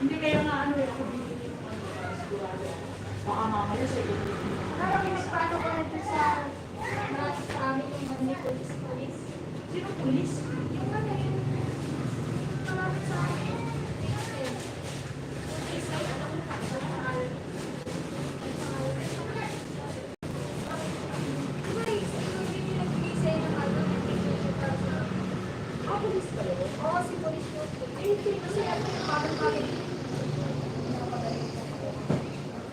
Hindi kayo na ano eh. Ako dito. Baka mamaya sa iyo. Parang mas paano ko nito sa mga sa amin yung mga police-police. Sino pulis? Yung ano yung malapit sa amin. Police ay ano ko pa sa pangalan. Ang pangalan. Diba, yung yung nagbigay sa'yo ng ano, ng picture para sa- Ah, pulis pala yun. Oo, si police yun. Eh, hindi kasi ano yung parang kami.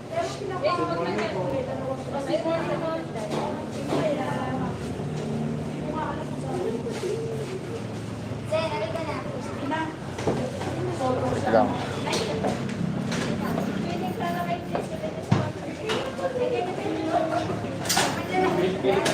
Pero pinapa- Zen, halika na. Wait lang. Pwede ka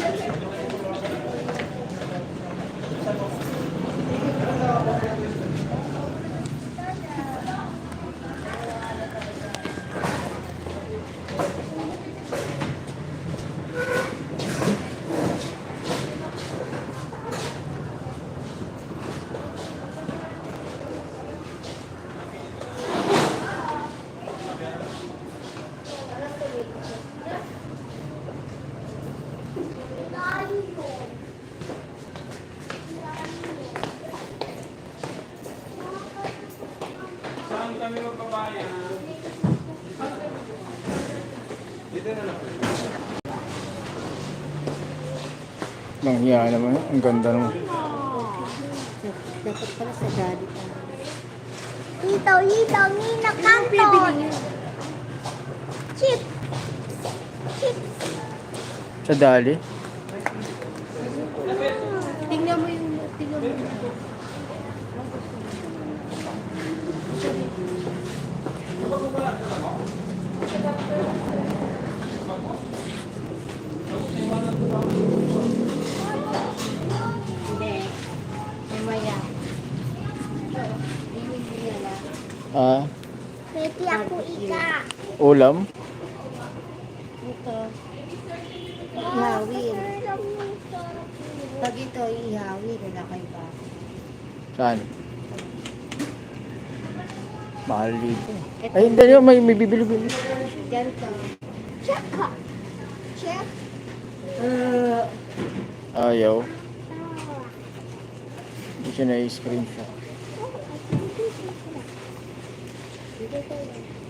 kami magbabayan? Dito na lang. Nanghiya naman. Ang ganda naman. Dapat pala sa daddy pa. Hito, hito, nina, kanton. Chip. Chip. Sa dali. Tingnan mo yung, tingnan mo yung. Hindi. Mamaya. Hindi nila. Ah, Pwede ako ika. Ulam. Ito. Ihawin. Pag ito, ihawin. Wala kayo ba? Saan? Mahal dito. Ay, hindi yun. May, may bibili-bili. Ganito. Check ka. Check. Uh, Ayaw. Hindi siya na-screenshot. Pag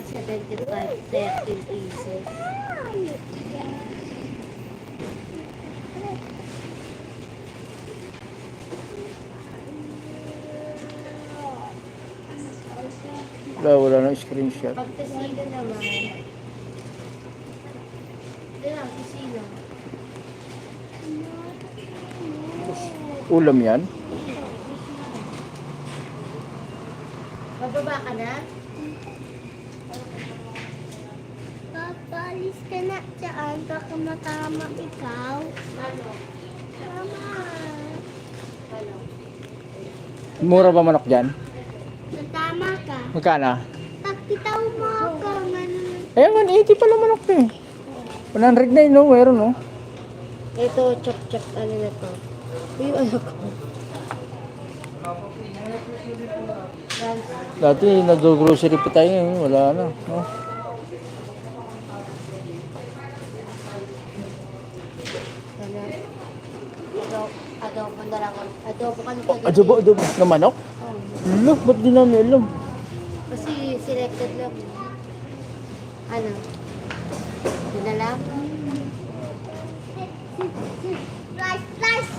75, 30 pieces. Wala, wala na screenshot. Pag tasilo naman. Ito lang, tasilo. Ulam yan? Bababa ka na? Papalis ka na dyan. Baka matama ikaw. Ano? Tama. Ano? Mura ba manok dyan? Natama ka. Magkana? Pag bitaw mo ako, manunod. Eh, 180 pala manok to eh. 100 na yun, no? Meron, no? Ito, chop-chop, ano na to. Yung ano ko. Dati, nag-grocery pa tayo eh. Wala na. No? Ano? Adobo, lang. Adobo ka na Oh, adobo, adobo. Na manok? Lo, ba't di namin alam? Kasi selected lang. Ano? Yun na lang? Slice, slice.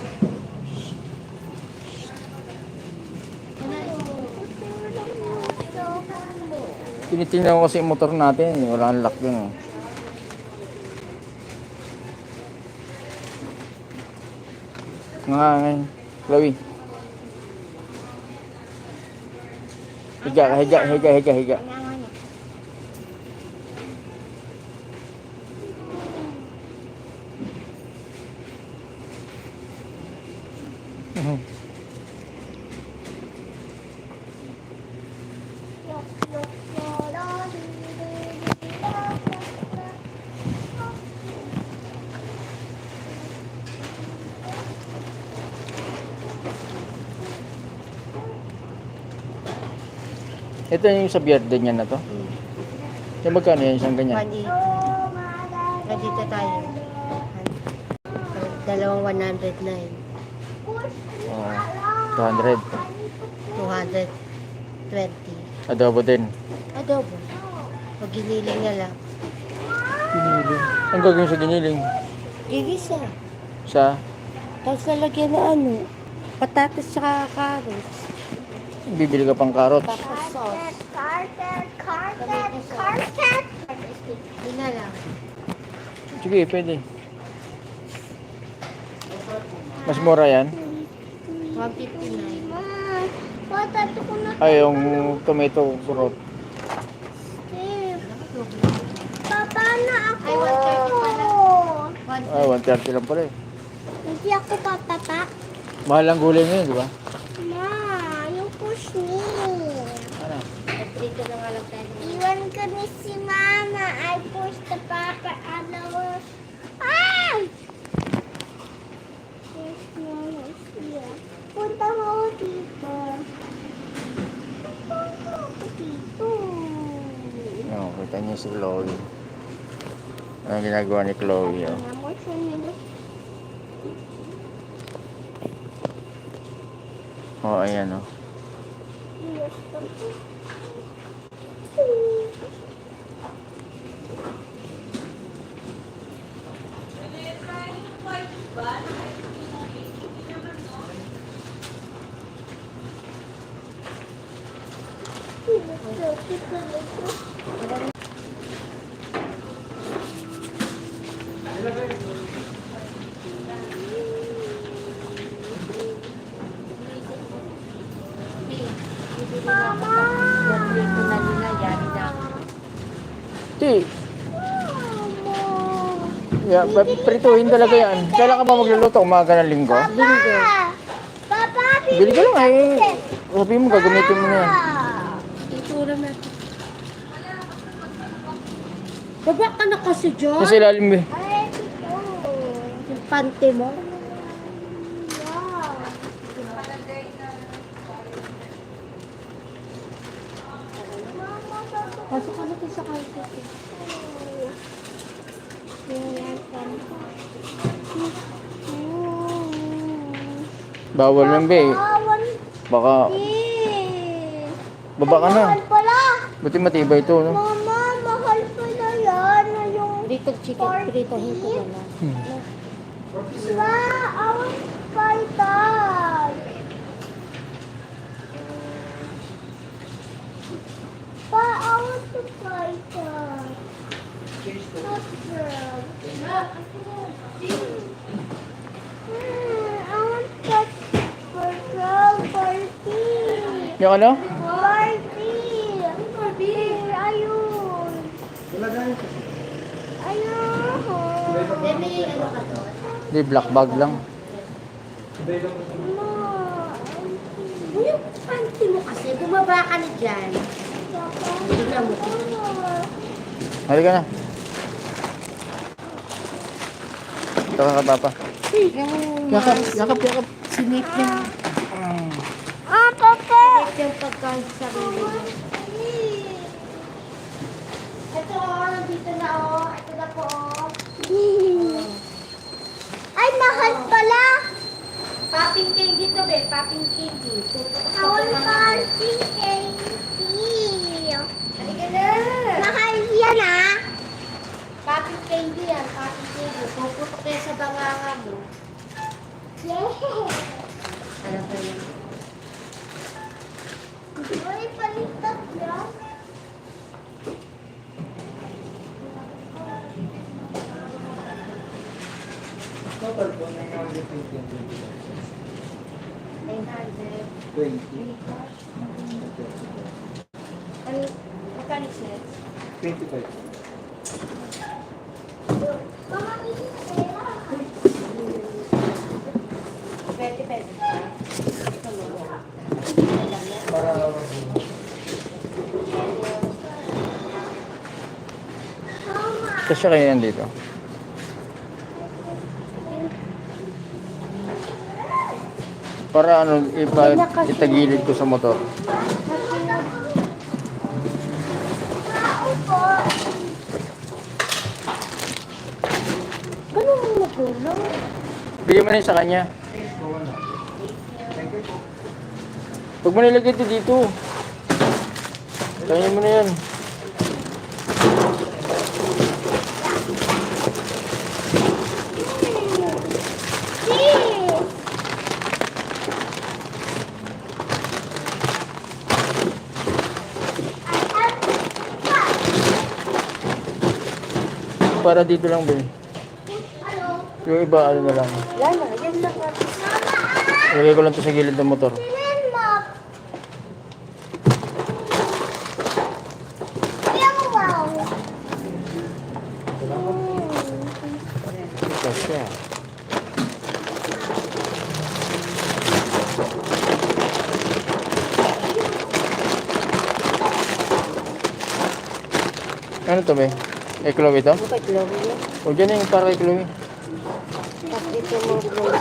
Tinitingnan ko kasi yung motor natin. eh. Wala ang lock yun. Oh. Ha, Lawi. Hijab, hijab, hijab, hijab, hijab. Mm-hmm. Ito yung sa Bierde niya na to. Hmm. Yung magkano yan isang ganyan? 180. Nandito tayo. Dalawang 109. Oo. 200. 220. Adobo din. Adobo. Pag giniling na lang. Giniling. Ang gagawin sa giniling? Gigisa. Sa? Tapos lalagyan na ano. Patatas tsaka carrots. Bibili ka pang karot. Tapos sauce. Carpet, carpet, carpet. Yun na lang. Sige, pwede. Mas mura yan? 159. Ma, patato ko na Ay, yung tomato. Steve. Papa na ako. Ay, 130 pala. Ay, 130 lang pala eh. Hindi ako papapa. Mahal ang gulay ngayon, di ba? Ma, me. Ano? Dito na nga lang tayo. Iwan ko ni si mama. I push the papa ano. Ah! Yes, mama. Punta mo ako dito. Punta ako dito. Oh, kita niyo si Chloe. Ano ginagawa ni Chloe? Oh. Ano oh, ayan oh. Yes, papa. Mama! Dito na nila. Yari na. Ti, Mama! Yeah, ba- prituhin talaga yan. Kailan ka ba magluluto? Umaga ng linggo? Papa! Papa, Bili ka lang ay. Sabi mo, gagamitin mo na yan. Itura natin. Baba ka na kasi dyan. Kasi ilalim eh. Ay, ito. Yung pante mo. Pasok ka natin sa kanto. Bawal lang be. Baka, Eh. baba ka na. Pala. Buti matibay ito, no? Mama, mahal pala yan. Yung Dito chicken prito. Hinto ka na. Ma, I want that. Pa, I want to Yung ano? Party. Party. Ayun. Ayun. Demi, ano ka doon? Di, black bag lang. Ma, Yung panty mo kasi, bumaba ka na dyan. Hindi na. Halika na. Ito ka ka, papa. Yakap, yakap, yakap. sinip yung, Ah, papa. yung pagkain sa sarili. Ito, oh, nandito na, oh. Ito na po, oh. Ay, mahal pala. Popping candy to, be. Popping candy. Tutok sa Awal mga- party candy. Halika na. Mahal yan, ah. Popping candy yan, popping candy. Puputok kayo sa banganga mo. Yeah. Alam ko yun. Ay, palitat yan. Total po, 920 and 900. 20. Ano, magkano siya? 25. Isa siya kaya nandito. Para ano, ipa, itagilid ko sa motor. Ganun mo matulog? Bigyan mo na sa kanya. Huwag mo nilagay ito dito. Kaya mo na yan. Para dito lang, Ben. Yung iba, ano na lang. Yan na, yan na. Ilagay ko lang ito sa gilid ng motor. Ito siya. Ano to, be? Kay Chloe to? Ano kay Chloe yan? O dyan yung para kay Chloe. Tapos ito yung mga Chloe.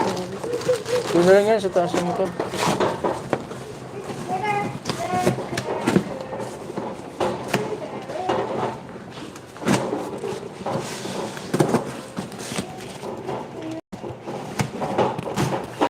Doon na lang yan sa taas ng motor.